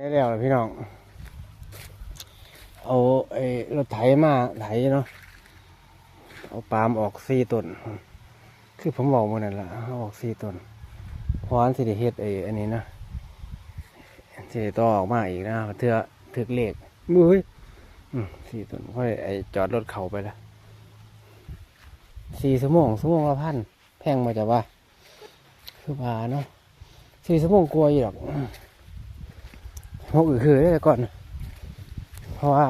ได้แล้วล่ะพี่น้อง เอาไอ้รถไถมาไถเนาะ เอาปาล์มออกสี่ต้น คือผมบอกมันนั่นละเอาออกสี่ต้นพราะอันสิได้เฮ็ดไอ้อันนี้นะสิได้ต่อออกมาอีกนะเทื่อถึกเลขมือสี่ต้นค่อยไอ้จอดรถเขาไปละสี่ชั่วโมงชั่วโมงละพัน แพงมาจะว่าคือว่าเนาะสี่ชั่วโมงกลัวอยู่หรอก หกอือคือได้แต่ก่อน เพราะว่า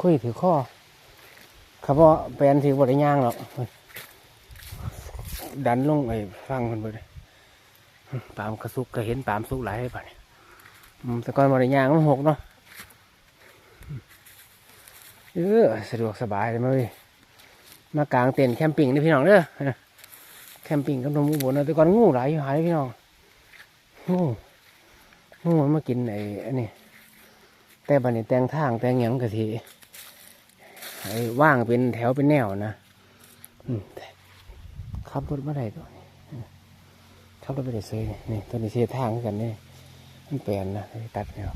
คุยถือข้อครับว่าแปลนถือบริย่างหรอกดันลงไอ้ฟังมันไปเลยปามกระซุกก็เห็นปามสุกหลายไปแต่ก่อนบริย่างมันหกเนาะเออสะดวกสบายเลยมั้ยมากลางเต็นท์แคมปิ้งนี่พี่น้องเด้อแคมปิ้งกับนมอุบลนะแต่ก่อนงูหลายอยู่หายพี่น้องงู งูมันมากินไอ้อันนี้แต่บันนี้แตงทางแต่งหยังกะทีไอ้ว่างเป็นแถวเป็นแนวนะขับรถมาได้ตัวนี้ขับรถไปได้ซื้อนี่ตัวนี้เสียทางกันนี่มันเปลี่ยนนะตัดแนว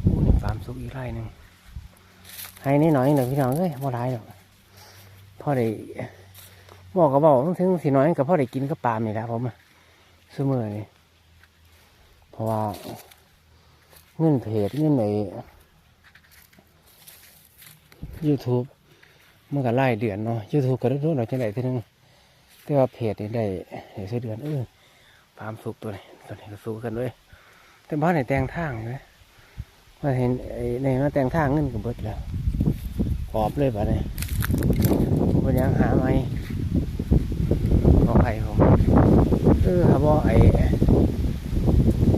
โอ้นี่ฟาร์มสุกอีกไร่หนึ่งให้นี่หน่อยหนึ่งพี่น้องเอ้ยบ่ร้ายหรอกพ่อได้บอกก็บอกถึงสิน้อยกับพ่อได้กินก็ปลาไม่แล้วผมอะซื้อมือนี่เพราะว่า เงินเพจเงินใน YouTube มันก็ไล่เดือนเนาะ YouTube ก็รู้ๆเราจะได้ทีนึงแต่ว่าเพจนี่ได้ได้ใช้เดือนเออปามสุกตัวนี้ตัวนี้ก็สู้กันด้วยแต่บ้านไหนแต่งทางเลยมาเห็นไอ้ในมาแต่งทางเงินก็เบิดแล้วปอบเลยป่ะเนี่ยผมยังหาไม่บอกไอ้ผมเออครับว่าไอ้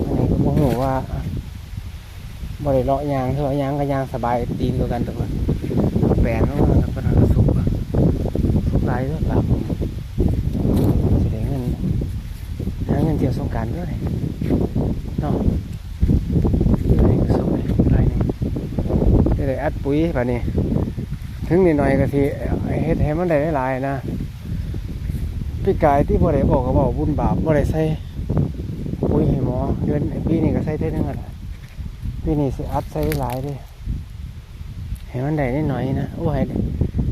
อันนี้ก็มองว่า บริ เลาะยางเถอะยางก็ยางสบายตีนตัวกันตัวแปลนแล้วนก็เป็นสุกสุกหลายด้วยครับผมจะได้เงินหาเงินเที่ยวสงกรารด้วยเนาะเลยไรนึงจะได้อัดปุ๋ยป่ะนี่ถึงนิดหน่อยก็สิเฮ็ดให้มันได้หลายนะพี่กายที่บ่ได้บอกก็บอกบุญบาปบ่ได้ใส่ปุ๋ยให้หมอเดือนปีนี้ก็ใส่เท่านึงอะ ปีนี้สิอัดใส่หลายเด้วยให้มันได้นิดหน่อยนะโอ้ให้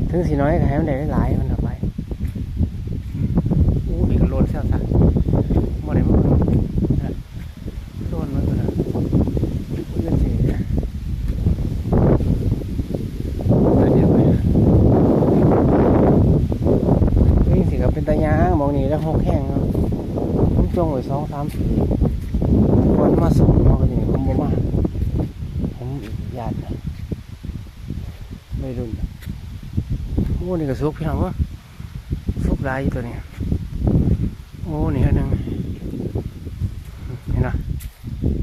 ถึงสิน้อยก็ให้มันได้ได้หลายมันต่อไปโอ้นี่ก็โลนเสี้ยวสักบ่ได้มันโลนมันก็นะเงินสิเป็นตายางมองนี่แล้วหกแห้งเนาะผมจงไว้สองสามปีวันมาส่งเนาะก็นี่ผมบ่มา ผมญาตินะไม่รุ่น นี่ก็สุกพี่น้องวะสุกลายอยู่ตัวนี้โอ้นี่อันหนึงเห็นไหม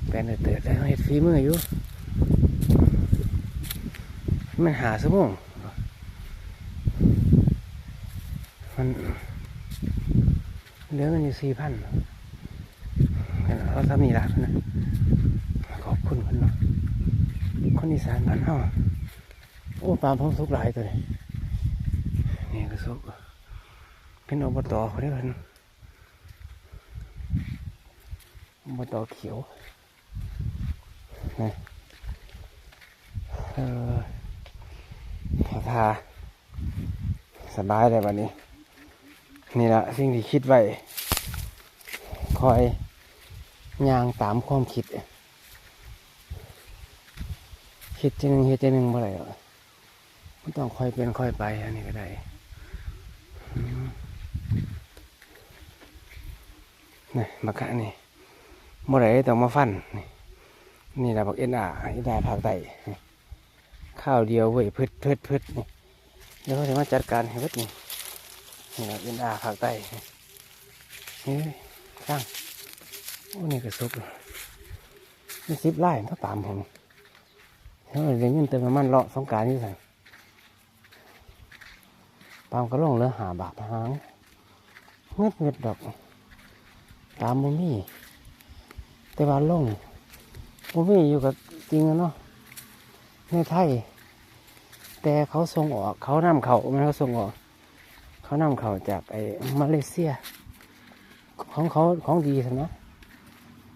แปลนเติร์ดแล้วเห็ดฝีมืออยู่มันหาสมองมันเหลือเงินอยู่สี่พันเราทำนี่ละนะขอบคุณคุณเนาะคนอีสานบ้านเฮาโอ้ปลาพร้อมสุกหลายตัวนี้ นี่ก็สุกเป็นอบตเขาได้กันอบตเขียวนี่เออขอทาสบายเลยวันนี้ นี่แหละสิ่งที่คิดไว้ คอยย่างตามความคิด คิดทีหนึ่งเฮ็ดทีหนึ่งเมื่อไหร่กมันต้องค่อยเป็นค่อยไปอันนี้ก็ได้อืม นี่บักกะนี่เมื่อไรต้องมาฟัน นี่นี่แหละบักเอ็นอาเอ็นอาภาคใต้นี่ข้าวเดียวเว้ยพืดพืดพืดนี่เดี๋ยวเขาจะมาจัดการให้เบิดนี่นี่แหละเอ็นอาภาคใต้นี่เฮ้ยข้างโอ้นี่ก็สุกนี่สิบไร่เขาตามผมเฮ้ยเดี๋ยเงินเติมน้ำมันเลาะสงการนี่ใส่ปามก็ลงเลือหาบาทหางเงืดเงืดดอก ตามบุมี่แต่ว่าลงบุมี่อยู่กับจริงอะเนาะในไทย แต่เขาส่งออกเขานำเขาไม่เขาส่งออก เขานำเขาจากไอ้มาเลเซีย ของเขาของดีสินะ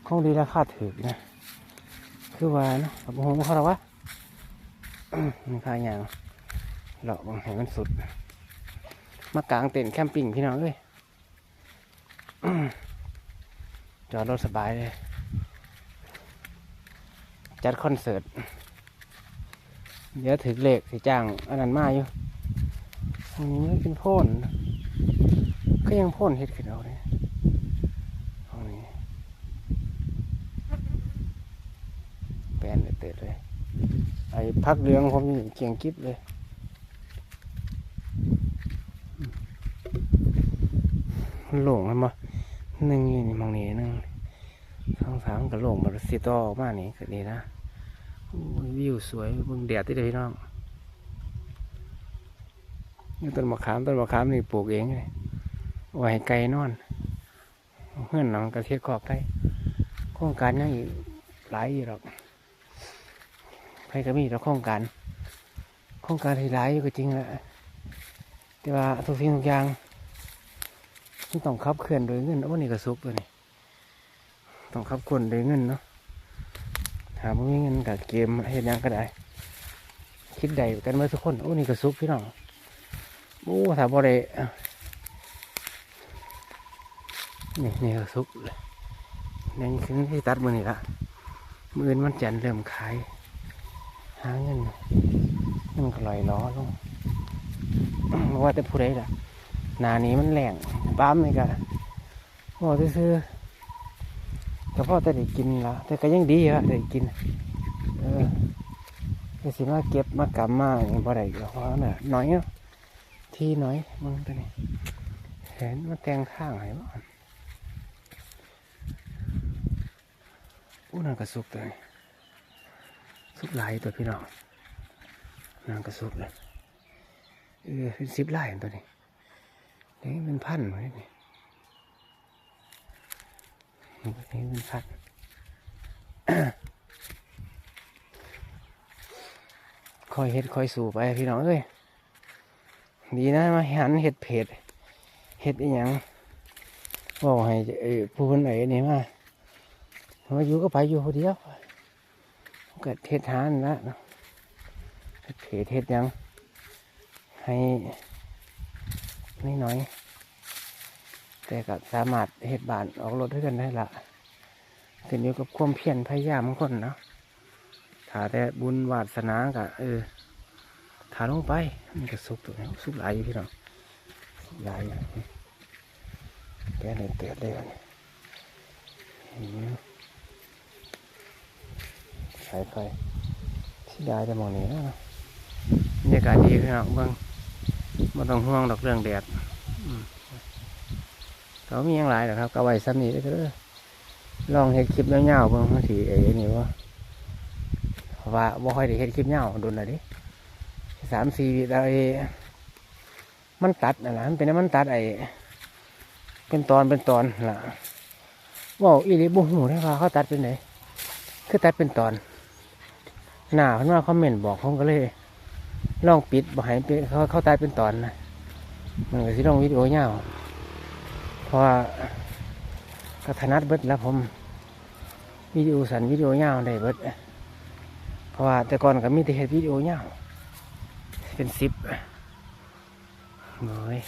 ของดีราคาถูกนะคือว่านะกับหงเขาหรอวะมันพายอย่างหลอกบังให้มันสุด มากลางเต็นท์แคมปิ้งพี่น้องเลย จอดรถสบายเลย จัดคอนเสิร์ต เดี๋ยวถึงเลขสิจ้างอันนั้นมาอยู่อันนี้มันเป็นพ่น ก็ยังพ่นเฮ็ดขึ้นเอาเนี่ยตรงนี้แปลนเติดเลย ไอ้พักเรืองผมมีเกียงกิ๊บเลยหลงมันบ่ หนึ่งนี่นี่มองนี่หนึ่งสองสามก็โหลงมาสิต่อออกมานี่ก็ดีนะวิวสวยบิ่งแดดที่เดพี่น้องนี่ต้นมะขามต้นมะขามนี่ปลูกเองเลยไว้ไก่นอนเพื่อนน้องกระเทียดขอบไก่โครงการยังอีกหลายอยู่หรอกใครก็มีแต่โครงการโครงการที่หลายอยู่ก็จริงแหละแต่ว่าทุกสิ่งทุกอย่าง ต้องขับเคลื่อนโดยเงินโอ้นี่ก็ซุกตัวนี่ต้องขับคนโดยเงินเนาะหาบ่มีเงินกับเกมเฮ็ดหยังก็ได้ คิดใดกันเมื่อทุกคนโอ้นี่ก็ซุกพี่น้องโอ้ถ้าบ่ได้นี่นี่ก็ซุกเลยนี่คือที่ตัดมือนี่ละมือมันจันเริ่มขายหาเงินมันก็ลอยล้อลงบ่ว่าแต่ผู้ใดล่ะ นานี้มันแหลงปั๊มนี่ก็พอซื้อๆก็พอแต่ได้กินละแต่ก็ยังดีอะได้กิน เออก็สิมาเก็บมากำมาอย่างบ่ได้ก็เพราะน่ะน้อยเนาะที่น้อยมึงตัวนี้เห็นมาแตงข้างให้บ้านอู้นั่นก็สุกตัวนี้สุกหลายตัวพี่น้องนั่นก็สุกเลยเออเป็นสิบไร่ตัวนี้ นี่เป็นพันไว้นี่นี่เป็นพันคอยเห็ดคอยสู่ไปพี่น้องเอ้ยดีนะมาหันเห็ดเพจเห็ดอีหยังบอกให้ผู้คนไหนนี่มามาอยู่ก็ไปอยู่คนเดียวเกิดเห็ดหานละเนะเห็ดเห็ดยังให้ น้อยๆแต่ก็สามารถเห็ดบานออกรถด้วยกันได้ละขึ้นอยู่กับความเพียรพยายามของคนเนาะถ้าแต่บุญวาสนาก็เออถ้าลงไปมันก็สุกตัวนี้สุกหลายอยู่พี่น้องหลายอยู่แกเลยเตือนเลยวันนี้สายไฟที่ได้จะมองนี้นะบรรยากาศดีพี่น้องเบิ่ง ไม่ต้องห่วงดอกเรื่องแดดอืมก็มีอย่างไรหรอครับก็ไว้ซ้ำนี้ได้อเด้อลองเห็ดคลิปยาๆเบิ่งบางทีไอ้นี่ว่าเพราว่าบ่ค่อยได้เห็ดคลิปยาวโดนเลยดิสามสี่วิไอ้มันตัดนะมันเป็นมันตัดไอ้เป็นตอนเป็นตอนล่ะว่าอีลิบุหูได้ว่าเขาตัดเป็นไหนคือตัดเป็นตอนหน้าเพิ่นมาคอมเมนต์บอกผมก็เลย ลองปิดบ่ให้เป็นเขาเขาตายเป็นตอนนะมันก็สิลองวิดีโอยาเพราะว่าก็ถนัดเบิดแล้วผมวิดีโอสันวิดีโอยาได้เบิดเพราะว่าแต่ก่อนก็มีแต่เฮ็ดวิดีโอยาเป็นสิบโอ้ย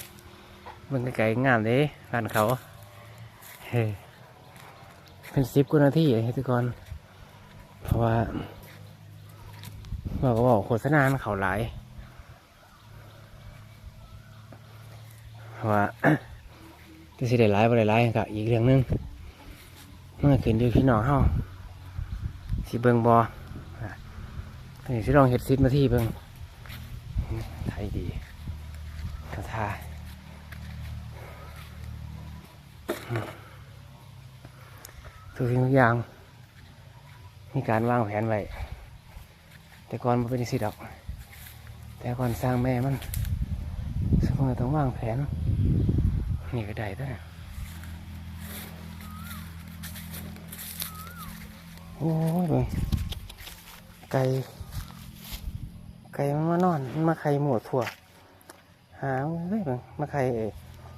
เบิ่งไกลๆงามเลยบ้านเขาเฮ้เป็นสิบกว่านาทีเลยแต่ก่อนเพราะว่าบอกก็บอกโฆษณาเขาหลาย ว่าที่สิได้หลายบ่ได้หลายก็อีกเรื่องหนึงมันก็ขึ้นอยู่พี่น้องเฮาสิเบิ่งบ่อะนี่สิลองเฮ็ดซิดมาที่เบิ่งไทยดีกระทาทุกสิ่งทุกอย่าง มีการวางแผนไว้ แต่ก่อนมันเป็นสิดอก แต่ก่อนสร้างแม่มันสมมติต้องวางแผน นี่ก็ได้ด้วยโอ้ยเบิ่งไก่ไก่มันมานอนมันมาไข่หมดทั่ว หาเฮ้ยเบิ่งมาไข่เอย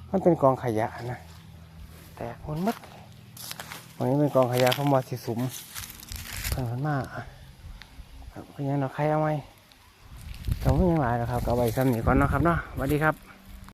มันเป็นกองขยะนะ แต่คนมัดวันนี้เป็นกองขยะเขามาสิสุมเพิ่นเพิ่นมาครับยังเราใครเอาไหมก็ไม่ยังหลายหรอกครับก็เอาไว้ซ้ำนี้ก่อนเนาะครับเนาะสวัสดีครับ